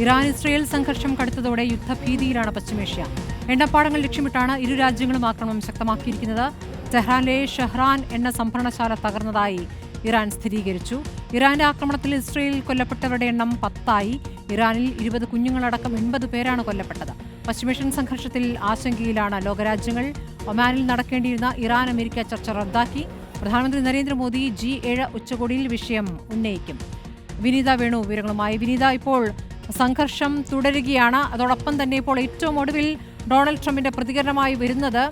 Iran Israel സംഘർഷം കടുത്തതോടെ യുദ്ധഭീതിയിലാണ് പശ്ചിമേഷ്യ. എണ്ണപ്പാടങ്ങൾ ലക്ഷ്യമിട്ടാണ് ഇരു രാജ്യങ്ങളും ആക്രമണം ശക്തമാക്കിയിരിക്കുന്നത്. ടെഹ്റാനിലെ ഷെഹ്റാൻ എണ്ണ സംഭരണശാല തകർന്നതായി ഇറാൻ സ്ഥിരീകരിച്ചു. ഇറാന്റെ ആക്രമണത്തിൽ ഇസ്രയേലിൽ കൊല്ലപ്പെട്ടവരുടെ എണ്ണം പത്തായി. ഇറാനിൽ ഇരുപത് കുഞ്ഞുങ്ങളടക്കം എൺപത് പേരാണ് കൊല്ലപ്പെട്ടത്. പശ്ചിമേഷ്യൻ സംഘർഷത്തിൽ ആശങ്കയിലാണ് ലോകരാജ്യങ്ങൾ. ഒമാനിൽ നടക്കേണ്ടിയിരുന്ന ഇറാൻ അമേരിക്ക ചർച്ച റദ്ദാക്കി. പ്രധാനമന്ത്രി നരേന്ദ്രമോദി ജി ഏഴ് ഉച്ചകോടിയിൽ വിഷയം ഉന്നയിക്കും. വിനീത വേണു വിവരങ്ങളുമായി. വിനീത ഇപ്പോൾ സംഘർഷം തുടരുകയാണ്. അതോടൊപ്പം തന്നെ ഇപ്പോൾ ഏറ്റവും ഒടുവിൽ ഡൊണാൾഡ് ട്രംപിന്റെ പ്രതികരണമായി വരുന്നത്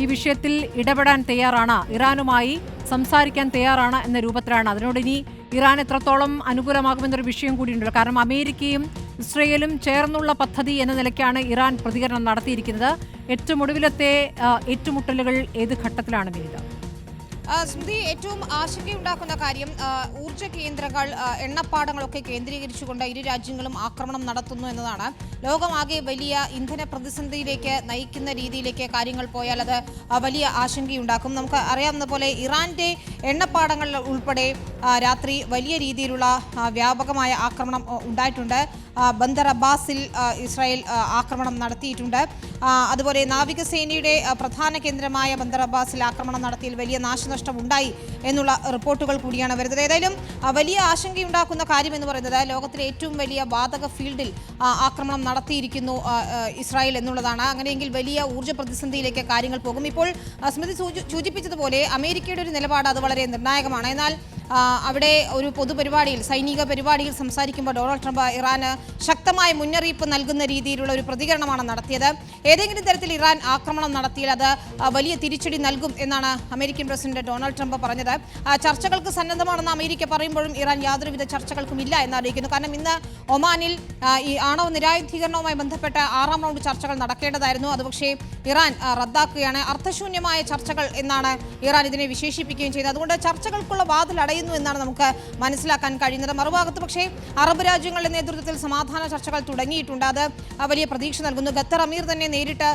ഈ വിഷയത്തിൽ ഇടപെടാൻ തയ്യാറാണ്. ഇറാനുമായി സംസാരിക്കാൻ തയ്യാറാണ് എന്ന രൂപത്തിലാണ്. അതിനോട് ഇനി ഇറാൻ എത്രത്തോളം അനുകൂലമാകുമെന്നൊരു വിഷയം കൂടിയുണ്ടല്ലോ. കാരണം അമേരിക്കയും ഇസ്രയേലും ചേർന്നുള്ള പദ്ധതി എന്ന നിലയ്ക്കാണ് ഇറാൻ പ്രതികരണം നടത്തിയിരിക്കുന്നത്. ഏറ്റവും ഒടുവിലത്തെ ഏറ്റുമുട്ടലുകൾ ഏത് ഘട്ടത്തിലാണ് വിനീത? സ്മൃതി ഏറ്റവും ആശങ്കയുണ്ടാക്കുന്ന കാര്യം ഊർജ കേന്ദ്രങ്ങൾ എണ്ണപ്പാടങ്ങളൊക്കെ കേന്ദ്രീകരിച്ചുകൊണ്ട് ഇരു രാജ്യങ്ങളും ആക്രമണം നടത്തുന്നു എന്നതാണ്. ലോകമാകെ വലിയ ഇന്ധന പ്രതിസന്ധിയിലേക്ക് നയിക്കുന്ന രീതിയിലേക്ക് കാര്യങ്ങൾ പോയാൽ അത് വലിയ ആശങ്കയുണ്ടാക്കും. നമുക്ക് അറിയാവുന്ന പോലെ ഇറാന്റെ എണ്ണപ്പാടങ്ങൾ ഉൾപ്പെടെ രാത്രി വലിയ രീതിയിലുള്ള വ്യാപകമായ ആക്രമണം ഉണ്ടായിട്ടുണ്ട്. ബന്ദർ അബ്ബാസിൽ ഇസ്രായേൽ ആക്രമണം നടത്തിയിട്ടുണ്ട്. അതുപോലെ നാവികസേനയുടെ പ്രധാന കേന്ദ്രമായ ബന്ദർ അബ്ബാസിൽ ആക്രമണം നടത്തിയതിൽ വലിയ നാശനഷ്ടം ഉണ്ടായി എന്നുള്ള റിപ്പോർട്ടുകൾ കൂടിയാണ് വരുന്നത്. ഏതായാലും വലിയ ആശങ്കയുണ്ടാക്കുന്ന കാര്യം എന്ന് പറയുന്നത് ലോകത്തിലെ ഏറ്റവും വലിയ വാതക ഫീൽഡിൽ ആക്രമണം നടത്തിയിരിക്കുന്നു ഇസ്രായേൽ എന്നുള്ളതാണ്. അങ്ങനെയെങ്കിൽ വലിയ ഊർജ പ്രതിസന്ധിയിലേക്ക് കാര്യങ്ങൾ പോകും. ഇപ്പോൾ സ്മൃതി സൂചിപ്പിച്ചതുപോലെ അമേരിക്കയുടെ ഒരു നിലപാട് അത് വളരെ നിർണായകമാണ്. എന്നാൽ അവിടെ ഒരു പൊതുപരിപാടിയിൽ സൈനിക പരിപാടിയിൽ സംസാരിക്കുമ്പോൾ ഡൊണാൾഡ് ട്രംപ് ഇറാന് ശക്തമായ മുന്നറിയിപ്പ് നൽകുന്ന രീതിയിലുള്ള ഒരു പ്രതികരണമാണ് നടത്തിയത്. ഏതെങ്കിലും തരത്തിൽ ഇറാൻ ആക്രമണം നടത്തിയാൽ അത് വലിയ തിരിച്ചടി നൽകും എന്നാണ് അമേരിക്കൻ പ്രസിഡന്റ് ഡൊണാൾഡ് ട്രംപ് പറഞ്ഞത്. ചർച്ചകൾക്ക് സന്നദ്ധമാണെന്ന് അമേരിക്ക പറയുമ്പോഴും ഇറാൻ യാതൊരുവിധ ചർച്ചകൾക്കും ഇല്ല എന്ന് അറിയിക്കുന്നു കാരണം ഇന്ന് ഒമാനിൽ ഈ ആണവ നിരായുധീകരണവുമായി ബന്ധപ്പെട്ട ആറാം റൗണ്ട് ചർച്ചകൾ നടക്കേണ്ടതായിരുന്നു. അത് പക്ഷേ ഇറാൻ റദ്ദാക്കുകയാണ്. അർത്ഥശൂന്യമായ ചർച്ചകൾ എന്നാണ് ഇറാൻ ഇതിനെ വിശേഷിപ്പിക്കുകയും ചെയ്തത്. അതുകൊണ്ട് ചർച്ചകൾക്കുള്ള വാതിൽ അടയുന്നു എന്നാണ് നമുക്ക് മനസ്സിലാക്കാൻ കഴിയുന്നത്. മറുഭാഗത്ത് പക്ഷേ അറബ് രാജ്യങ്ങളുടെ നേതൃത്വത്തിൽ സമാധാന ചർച്ചകൾ തുടങ്ങിയിട്ടുണ്ട്. അത് വലിയ പ്രതീക്ഷ നൽകുന്നു. ഖത്തർ അമീർ തന്നെ നേരിട്ട്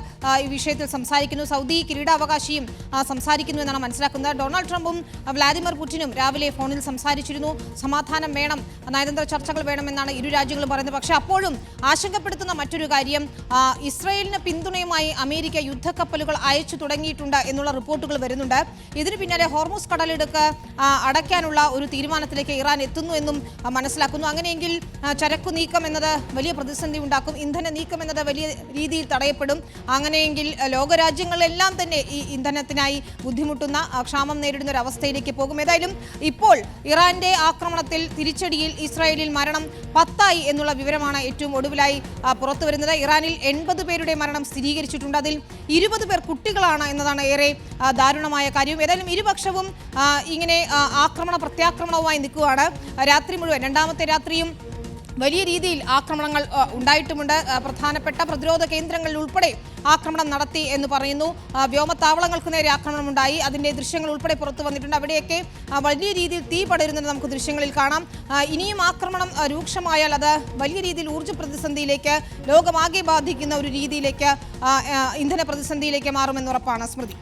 ഈ വിഷയത്തിൽ സംസാരിക്കുന്നു. സൗദി കിരീടാവകാശിയും സംസാരിക്കുന്നു എന്നാണ് മനസ്സിലാക്കുന്നത്. ഡൊണാൾഡ് ട്രംപും വ്ളാദിമിർ പുടിനും രാവിലെ ഫോണിൽ സംസാരിച്ചിരുന്നു. സമാധാനം വേണം നയതന്ത്ര ചർച്ചകൾ വേണമെന്നാണ് ഇരു രാജ്യങ്ങളും പറയുന്നത്. പക്ഷേ അപ്പോഴും ആശങ്കപ്പെടുത്തുന്ന മറ്റൊരു കാര്യം ഇസ്രയേലിന് പിന്തുണയുമായി അമേരിക്ക യുദ്ധക്കപ്പലുകൾ അയച്ചു തുടങ്ങിയിട്ടുണ്ട് എന്നുള്ള റിപ്പോർട്ടുകൾ വരുന്നുണ്ട്. ഇതിന് പിന്നാലെ ഹോർമോസ് കടലിടുക്ക് ആ, അടയ്ക്കാനുള്ള ഒരു തീരുമാനത്തിലേക്ക് ഇറാൻ എത്തുന്നു എന്നും മനസ്സിലാക്കുന്നു. അങ്ങനെയെങ്കിൽ ചരക്കു നീക്കം എന്നത് വലിയ പ്രതിസന്ധി ഉണ്ടാക്കും ഇന്ധന നീക്കം എന്നത് വലിയ രീതിയിൽ തടയപ്പെടും. അങ്ങനെയെങ്കിൽ ലോകരാജ്യങ്ങളെല്ലാം തന്നെ ഈ ഇന്ധനത്തിനായി ബുദ്ധിമുട്ടുന്ന ക്ഷാമം നേരിടുന്ന ഒരു അവസ്ഥയിലേക്ക് പോകും. ഏതായാലും ഇപ്പോൾ ഇറാന്റെ ആക്രമണത്തിൽ തിരിച്ചടിയിൽ ഇസ്രായേലിൽ മരണം പത്തായി എന്നുള്ള വിവരമാണ് ഏറ്റവും ഒടുവിലായി പുറത്തു വരുന്നത്. ഇറാനിൽ എൺപത് പേരുടെ മരണം സ്ഥിരീകരിച്ചിട്ടുണ്ട്. അതിൽ ഇരുപത് പേർ കുട്ടികളാണ് എന്നതാണ് ഏറെ ദാരുണമായ കാര്യം. ഏതായാലും ഇരുപക്ഷവും ഇങ്ങനെ ആക്രമണ പ്രത്യാക്രമണവുമായി നിൽക്കുകയാണ്. രാത്രി മുഴുവൻ രണ്ടാമത്തെ രാത്രിയും വലിയ രീതിയിൽ ആക്രമണങ്ങൾ ഉണ്ടായിട്ടുമുണ്ട്. പ്രധാനപ്പെട്ട പ്രതിരോധ കേന്ദ്രങ്ങളിൽ ഉൾപ്പെടെ ആക്രമണം നടത്തി എന്ന് പറയുന്നു. വ്യോമത്താവളങ്ങൾക്ക് നേരെ ആക്രമണം ഉണ്ടായി അതിന്റെ ദൃശ്യങ്ങൾ ഉൾപ്പെടെ പുറത്തു വന്നിട്ടുണ്ട്. അവിടെയൊക്കെ വലിയ രീതിയിൽ തീ പടരുന്നത് നമുക്ക് ദൃശ്യങ്ങളിൽ കാണാം. ഇനിയും ആക്രമണം രൂക്ഷമായാൽ അത് വലിയ രീതിയിൽ ഊർജ പ്രതിസന്ധിയിലേക്ക് ലോകമാകെ ബാധിക്കുന്ന ഒരു രീതിയിലേക്ക് ഇന്ധന പ്രതിസന്ധിയിലേക്ക് മാറുമെന്നുറപ്പാണ് സ്മൃതി.